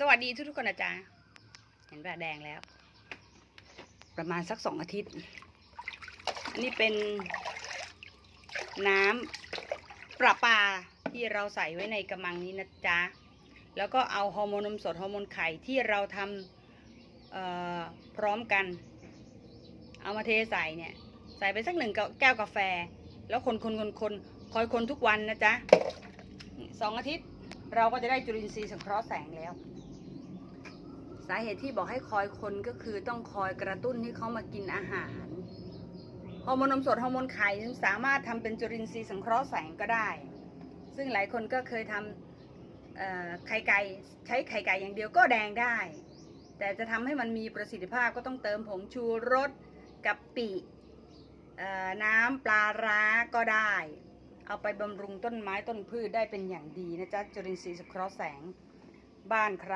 สวัสดีทุกทุกๆคนนะจ๊ะเห็นปลาแดงแล้ว ประมาณสักสองอาทิตย์ อันนี้เป็นน้ำประปาที่เราใส่ไว้ในกระมังนี้นะจ๊ะ แล้วก็เอาฮอร์โมนนมสดฮอร์โมนไข่ที่เราทำพร้อมกัน เอามาเทใส่เนี่ย ใส่ไปสักหนึ่งแก้วกาแฟ แล้วคนคนคนคนคอยคนทุกวันนะจ๊ะสองอาทิตย์เราก็จะได้จุลินทรีย์สังเคราะห์แสงแล้ว สาเหตุที่บอกให้คอยคนก็คือต้องคอยกระตุ้นให้เขามากินอาหารฮอร์โมนนมสดฮอร์โมนไข่สามารถทำเป็นจุลินทรีย์สังเคราะห์แสงก็ได้ ซึ่งหลายคนก็เคยทำเอ่อไข่ไก่ใช้ไข่ไก่อย่างเดียวก็แดงได้ แต่จะทำให้มันมีประสิทธิภาพก็ต้องเติมผงชูรสกะปิน้ำปลาร้าก็ได้ เอาไปบำรุงต้นไม้ต้นพืชได้เป็นอย่างดีนะจ๊ะจุลินทรีย์สังเคราะห์แสง บ้านใคร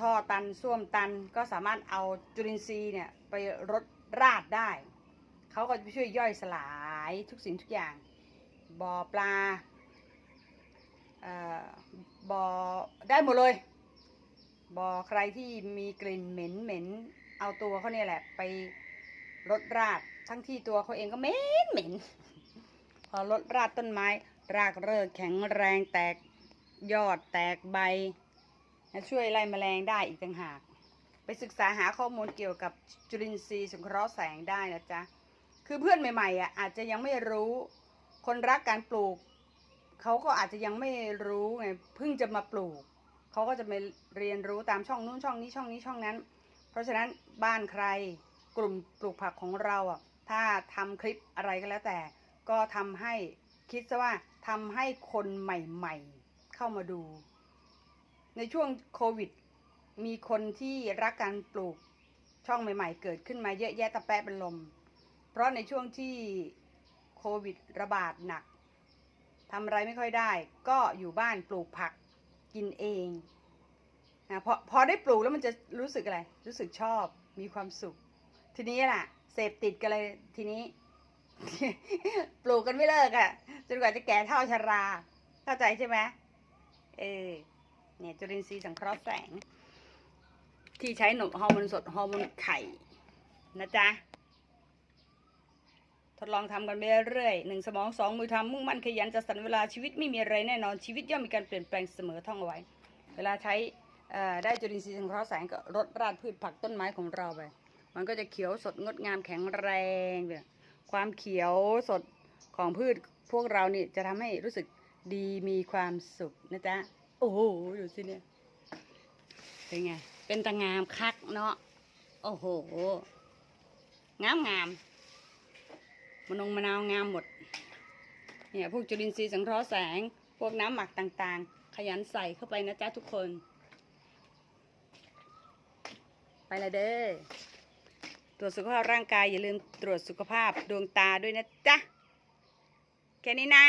ท่อตันส้วมตันก็สามารถเอาจุลินทรีย์เนี่ยไปรดราดได้ เขาก็จะช่วยย่อยสลายทุกสิ่งทุกอย่างบ่อปลาบ่อได้หมดเลยบ่อใครที่มีกลิ่นเหม็นเหม็นเอาตัวเขาเนี่ยแหละไปรดราดทั้งที่ตัวเขาเองก็เหม็นเหม็นพอรดราดต้นไม้ รากเริกแข็งแรงแตกยอดแตกใบ ช่วยไล่แมลงได้อีกต่างหาก ไปศึกษาหาข้อมูลเกี่ยวกับจุลินทรีย์สังเคราะห์แสงได้นะจ๊ะ คือเพื่อนใหม่ๆอะอาจจะยังไม่รู้ คนรักการปลูก เขาก็อาจจะยังไม่รู้ไงเพิ่งจะมาปลูก เขาก็จะไปเรียนรู้ตามช่องนู้นช่องนี้ช่องนี้ช่องนั้น เพราะฉะนั้นบ้านใครกลุ่มปลูกผักของเราอะถ้าทำคลิปอะไรก็แล้วแต่ ก็ทำให้คิดซะว่าทำให้คนใหม่ๆ เข้ามาดู ในช่วงโควิด มีคนที่รักการปลูกช่องใหม่ ๆ เกิดขึ้นมาเยอะแยะตะแปะเป็นลม เพราะในช่วงที่โควิดระบาดหนักทำอะไรไม่ค่อยได้ ก็อยู่บ้านปลูกผักกินเองนะพอพอได้ปลูกแล้วมันจะรู้สึกอะไร รู้สึกชอบมีความสุข ทีนี้ล่ะ เสพติดกันเลยทีนี้ ปลูกกันไม่เลิกอะ่ะจนกว่าจะแก่เท่าชรา เข้าใจใช่ไหมเออ เนี่ยจุลินทรีย์สังเคราะห์แสง ที่ใช้หนมฮอร์โมนสดฮอร์โมนไข่นะจ๊ะทดลองทำกันไปเรื่อยหนึ่งสมองสองมือทำมุ่งมั่นขยันจัดสรรเวลาชีวิตไม่มีอะไรแน่นอนชีวิตย่อมมีการเปลี่ยนแปลงเสมอท่องเอาไว้ เวลาใช้เอ่อได้จุลินทรีย์สังเคราะห์แสงก็รดราดพืชผักต้นไม้ของเราไปมันก็จะเขียวสดงดงามแข็งแรงเลยความเขียวสดของพืชพวกเรานี่จะทำให้รู้สึกดีมีความสุขนะจ๊ะ โอ้โหดูสิเนี่ย เป็นไง เป็นตางามคักเนาะ โอ้โห งามงามมะนงมะนาวงามหมด เนี่ยพวกจุลินทรีย์สังเคราะห์แสง พวกน้ำหมักต่างๆ ขยันใส่เข้าไปนะจ๊ะทุกคน ไปละเด้อ ตรวจสุขภาพร่างกายอย่าลืมตรวจสุขภาพดวงตาด้วยนะจ๊ะ แค่นี้นะ